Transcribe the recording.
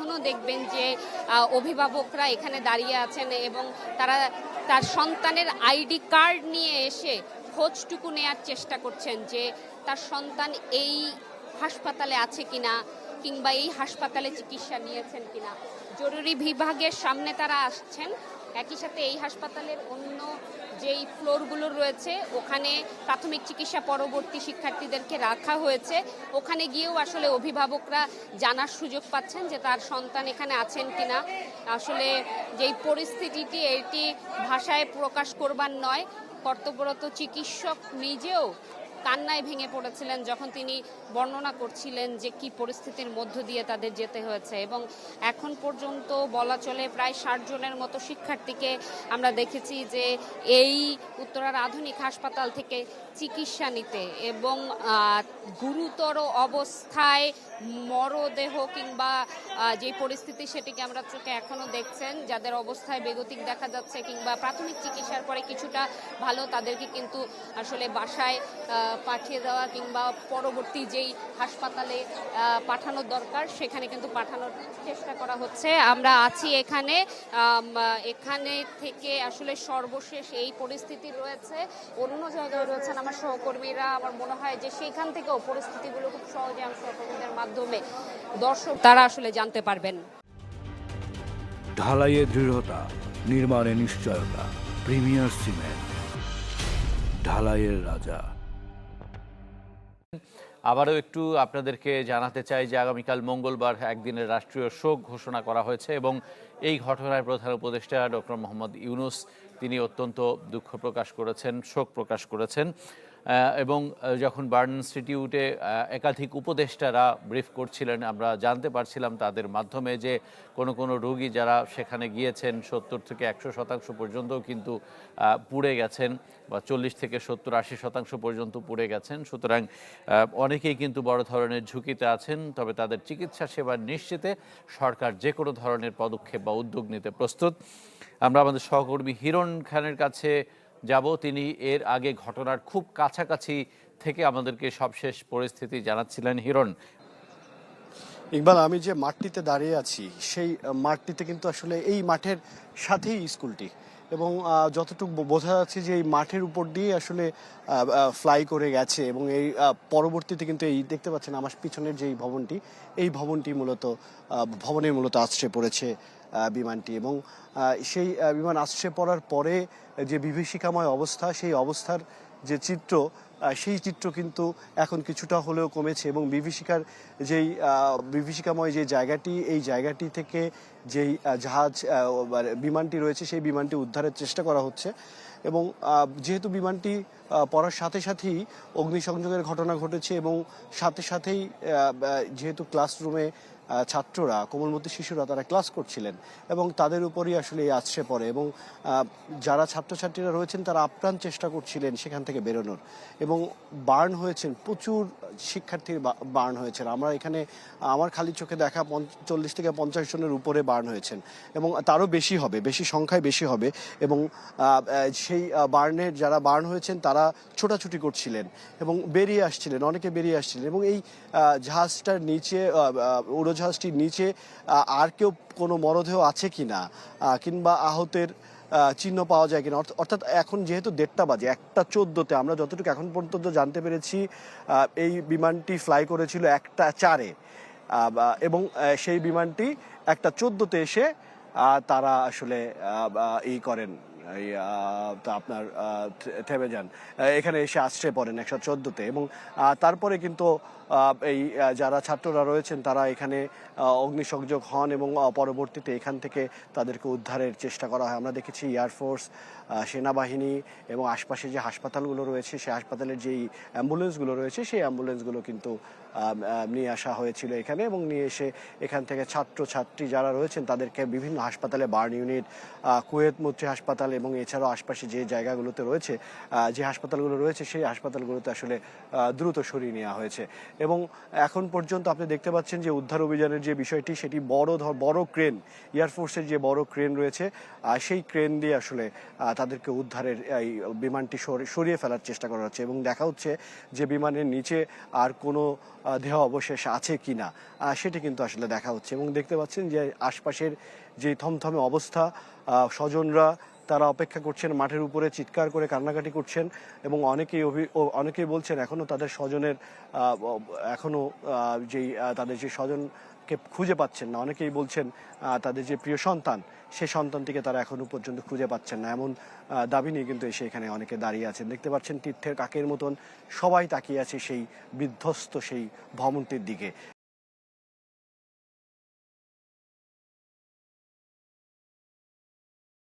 এখনও দেখবেন যে অভিভাবকরা এখানে দাঁড়িয়ে আছেন এবং তারা তার সন্তানের আইডি কার্ড নিয়ে এসে খোঁজটুকু নেয়ার চেষ্টা করছেন যে, তার সন্তান এই হাসপাতালে আছে কিনা কিংবা এই হাসপাতালে চিকিৎসা নিয়েছেন কিনা। জরুরি বিভাগের সামনে তারা আসছেন। একই সাথে এই হাসপাতালের অন্য যেই ফ্লোরগুলো রয়েছে। ওখানে প্রাথমিক চিকিৎসা পরবর্তী শিক্ষার্থীদেরকে রাখা হয়েছে। ওখানে গিয়েও আসলে অভিভাবকরা জানার সুযোগ পাচ্ছেন যে তার সন্তান এখানে আছেন কিনা। আসলে যেই পরিস্থিতিটি, এটি ভাষায় প্রকাশ করবার নয়, কর্তব্যরত চিকিৎসক নিজেও কান্নায় ভেঙে পড়েছিলেন যখন তিনি বর্ণনা করছিলেন যে কি পরিস্থিতির মধ্য দিয়ে তাদের যেতে হয়েছে। এবং এখন পর্যন্ত বলা চলে প্রায় ষাট জনের মতো শিক্ষার্থীকে আমরা দেখেছি যে এই উত্তরার আধুনিক হাসপাতাল থেকে চিকিৎসা নিতে এবং গুরুতর অবস্থায় মরদেহ কিংবা যে পরিস্থিতি সেটিকে আমরা চোখে এখনও দেখছেন, যাদের অবস্থায় বেগতিক দেখা যাচ্ছে কিংবা প্রাথমিক চিকিৎসার পরে কিছুটা ভালো তাদেরকে কিন্তু আসলে বাসায় পাঠিয়ে দেওয়া কিংবা পরবর্তী যেই হাসপাতালে পাঠানোর দরকার, সেখানে কিন্তু পাঠানোর চেষ্টা করা হচ্ছে। আমরা আছি এখানে এখানে থেকে আসলে সর্বশেষ এই পরিস্থিতি রয়েছে। অন্য জায়গায় রয়েছেন আমার সহকর্মীরা। আমার মনে হয় যে সেইখান থেকেও পরিস্থিতিগুলো খুব সহজে আমি সহকর্মীদের মাধ্যমে দর্শক তারা আসলে জানতে পারবেন। ঢালাইয়ে দৃঢ়তা, নির্মাণে নিশ্চয়তা, প্রিমিয়ার সিমেন্ট, ঢালাইয়ের রাজা। আবারও একটু আপনাদেরকে জানাতে চাই যে আগামীকাল মঙ্গলবার একদিনের রাষ্ট্রীয় শোক ঘোষণা করা হয়েছে এবং এই ঘটনায় প্রধান উপদেষ্টা ডক্টর মোহাম্মদ ইউনুস তিনি অত্যন্ত দুঃখ প্রকাশ করেছেন, শোক প্রকাশ করেছেন। এবং যখন বার্ন ইনস্টিটিউটে একাধিক উপদেষ্টারা ব্রিফ করছিলেন, আমরা জানতে পারছিলাম তাদের মাধ্যমে যে কোনো কোনো রোগী যারা সেখানে গিয়েছেন, সত্তর থেকে একশো শতাংশ পর্যন্তও কিন্তু পুড়ে গেছেন বা চল্লিশ থেকে সত্তর, আশি শতাংশ পর্যন্ত পুড়ে গেছেন। সুতরাং অনেকেই কিন্তু বড় ধরনের ঝুঁকিতে আছেন, তবে তাদের চিকিৎসা সেবা নিশ্চিতে সরকার যে কোনো ধরনের পদক্ষেপ বা উদ্যোগ নিতে প্রস্তুত। আমরা আমাদের সহকর্মী হিরণ খানের কাছে যাব তিনি এর আগে ঘটনার খুব কাছাকাছি থেকে আমাদেরকে সবশেষ পরিস্থিতি জানাচ্ছিলেন হিরণ। ইকবাল আমি যে মাঠটিতে দাঁড়িয়ে আছি সেই মাঠটিতে কিন্তু আসলে এই মাঠের সাথেই স্কুলটি। এবং যতটুকু বোঝা যাচ্ছে যে এই মাঠের উপর দিয়ে আসলে ফ্লাই করে গেছে। এবং এই পরবর্তীতে কিন্তু এই দেখতে পাচ্ছেন আমার পিছনের যেই ভবনটি এই ভবনটি মূলত আহ, ভবনের মূলত আশ্রে পড়েছে। বিমানটি এবং সেই বিমান আসছে পড়ার পরে যে বিভীষিকাময় অবস্থা, সেই অবস্থার যে চিত্র সেই চিত্র কিন্তু এখন কিছুটা হলেও কমেছে এবং বিভীষিকার যেই বিভীষিকাময় যে জায়গাটি, এই জায়গাটি থেকে যেই জাহাজ মানে বিমানটি রয়েছে, সেই বিমানটি উদ্ধারের চেষ্টা করা হচ্ছে। এবং যেহেতু বিমানটি পড়ার সাথে সাথেই অগ্নিসংযোগের ঘটনা ঘটেছে এবং সাথে সাথেই যেহেতু ক্লাসরুমে ছাত্ররা, কোমলমতি শিশুরা তারা ক্লাস করছিলেন এবং তাদের উপরই আসলে এই আছড়ে পড়ে এবং যারা ছাত্রছাত্রীরা রয়েছেন তারা আপ্রাণ চেষ্টা করছিলেন সেখান থেকে বেরোনোর এবং বার্ন হয়েছেন, প্রচুর শিক্ষার্থীর বার্ন হয়েছেন। আমরা এখানে, আমার খালি চোখে দেখা চল্লিশ থেকে পঞ্চাশ জনের উপরে বার্ন হয়েছেন এবং তারও বেশি হবে, বেশি সংখ্যায় বেশি হবে এবং সেই বার্নের যারা বার্ন হয়েছেন, তারা ছোটাছুটি করছিলেন এবং বেরিয়ে আসছিলেন, অনেকে বেরিয়ে আসছিলেন এবং এই জাহাজটার নিচে উড়োজাহাজটির নিচে আর কেউ কোনো মরদেহ আছে কি না কিংবা আহতের চিহ্ন পাওয়া যায় কিনা, অর্থ- অর্থাৎ এখন যেহেতু দেড়টা বাজে, একটা চোদ্দোতে আমরা যতটুকু এখন পর্যন্ত জানতে পেরেছি এই বিমানটি ফ্লাই করেছিল একটা চারে এবং সেই বিমানটি একটা চোদ্দোতে এসে তারা আসলে ই করেন। আপনার থেমে যান। এখানে এসে আশ্রয় পড়েন একশো চোদ্দোতে এবং তারপরে কিন্তু এই যারা ছাত্ররা রয়েছেন তারা এখানে অগ্নিসংযোগ হন এবং পরবর্তীতে এখান থেকে তাদেরকে উদ্ধারের চেষ্টা করা হয়। আমরা দেখেছি এয়ারফোর্স সেনাবাহিনী এবং আশপাশে যে হাসপাতালগুলো রয়েছে সেই হাসপাতালের যেই অ্যাম্বুলেন্সগুলো রয়েছে, সেই অ্যাম্বুলেন্সগুলো কিন্তু নিয়ে আসা হয়েছিল এখানে এবং নিয়ে এসে এখান থেকে ছাত্র ছাত্রী যারা রয়েছেন তাদেরকে বিভিন্ন হাসপাতালে বার্ন ইউনিট কুয়েত মৈত্রী হাসপাতাল এবং এছাড়াও আশপাশে যে জায়গাগুলোতে রয়েছে যে হাসপাতালগুলো রয়েছে সেই হাসপাতালগুলোতে আসলে দ্রুত সরিয়ে নেওয়া হয়েছে। এবং এখন পর্যন্ত আপনি দেখতে পাচ্ছেন যে উদ্ধার অভিযানের যে বিষয়টি সেটি বড় বড় ক্রেন এয়ারফোর্সের যে বড় ক্রেন রয়েছে সেই ক্রেন দিয়ে আসলে তাদেরকে উদ্ধারের এই বিমানটি সর- সরিয়ে ফেলার চেষ্টা করা হচ্ছে এবং দেখা হচ্ছে যে বিমানের নিচে আর কোনো দেহ অবশেষ আছে কিনা আহ, সেটি কিন্তু আসলে দেখা হচ্ছে। এবং দেখতে পাচ্ছেন যে আশপাশের যে থমথমে অবস্থা স্বজনরা তারা অপেক্ষা করছেন মাঠের উপরে চিৎকার করে কান্নাকাটি করছেন এবং অনেকেই অনেকেই বলছেন এখনও তাদের স্বজনের আহ, এখনও যেই তাদের যে স্বজনকে খুঁজে পাচ্ছেন না অনেকেই বলছেন তাদের যে প্রিয় সন্তান সেই সন্তানটিকে তারা এখনও পর্যন্ত খুঁজে পাচ্ছেন না। এমন দাবি নিয়ে কিন্তু এসে এখানে অনেকে দাঁড়িয়ে আছেন। দেখতে পাচ্ছেন তীর্থের কাকের মতন সবাই তাকিয়ে আছে সেই বিধ্বস্ত সেই ভবনটির দিকে।